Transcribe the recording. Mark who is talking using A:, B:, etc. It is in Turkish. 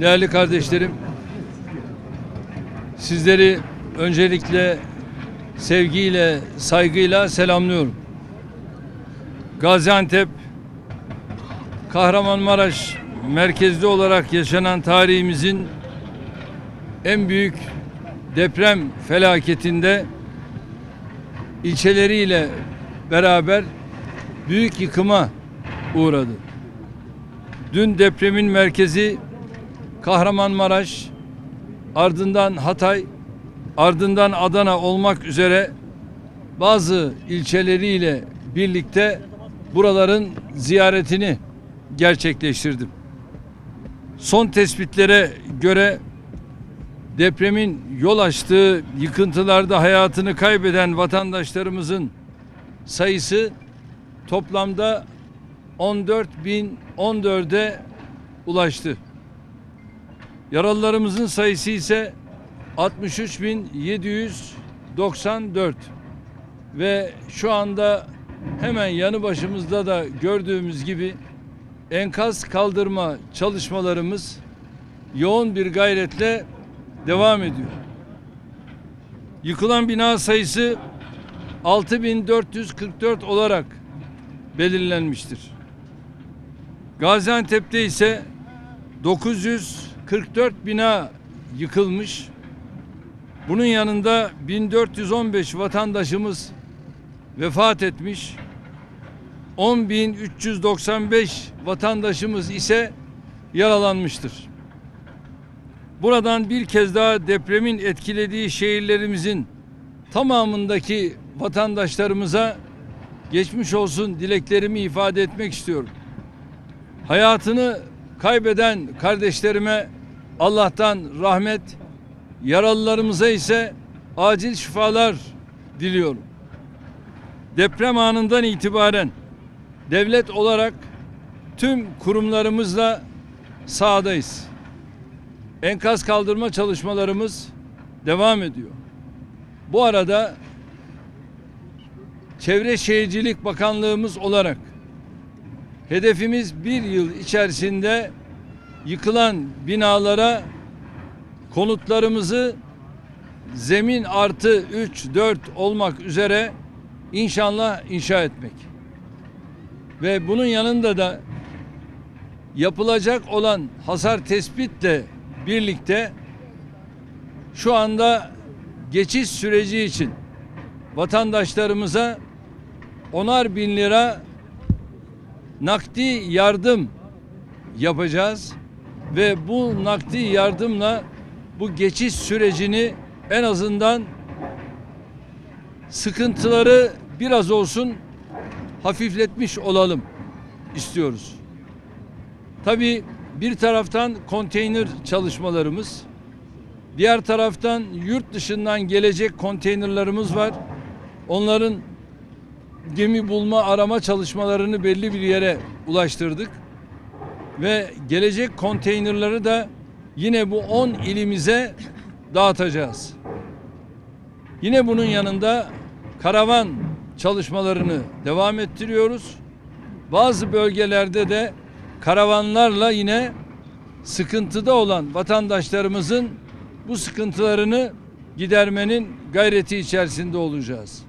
A: Değerli kardeşlerim, sizleri öncelikle sevgiyle, saygıyla selamlıyorum. Gaziantep, Kahramanmaraş merkezli olarak yaşanan tarihimizin en büyük deprem felaketinde ilçeleriyle beraber büyük yıkıma uğradı. Dün depremin merkezi Kahramanmaraş, ardından Hatay, ardından Adana olmak üzere bazı ilçeleriyle birlikte buraların ziyaretini gerçekleştirdim. Son tespitlere göre depremin yol açtığı yıkıntılarda hayatını kaybeden vatandaşlarımızın sayısı toplamda 14.014'e ulaştı. Yaralılarımızın sayısı ise 63.794 ve şu anda hemen yanı başımızda da gördüğümüz gibi enkaz kaldırma çalışmalarımız yoğun bir gayretle devam ediyor. Yıkılan bina sayısı 6444 olarak belirlenmiştir. Gaziantep'te ise 944 bina yıkılmış. Bunun yanında 1415 vatandaşımız vefat etmiş. 10.395 vatandaşımız ise yaralanmıştır. Buradan bir kez daha depremin etkilediği şehirlerimizin tamamındaki vatandaşlarımıza geçmiş olsun dileklerimi ifade etmek istiyorum. Hayatını kaybeden kardeşlerime Allah'tan rahmet, yaralılarımıza ise acil şifalar diliyorum. Deprem anından itibaren devlet olarak tüm kurumlarımızla sahadayız. Enkaz kaldırma çalışmalarımız devam ediyor. Bu arada Çevre Şehircilik Bakanlığımız olarak hedefimiz bir yıl içerisinde yıkılan binalara konutlarımızı zemin artı 3, 4 olmak üzere inşallah inşa etmek. Ve bunun yanında da yapılacak olan hasar tespitle birlikte şu anda geçiş süreci için vatandaşlarımıza onar bin lira nakdi yardım yapacağız ve bu nakdi yardımla bu geçiş sürecini en azından sıkıntıları biraz olsun hafifletmiş olalım istiyoruz. Tabii bir taraftan konteyner çalışmalarımız, diğer taraftan yurt dışından gelecek konteynerlarımız var. Onların gemi bulma arama çalışmalarını belli bir yere ulaştırdık. Ve gelecek konteynerları da yine bu 10 ilimize dağıtacağız. Yine bunun yanında karavan çalışmalarını devam ettiriyoruz. Bazı bölgelerde de karavanlarla yine sıkıntıda olan vatandaşlarımızın bu sıkıntılarını gidermenin gayreti içerisinde olacağız.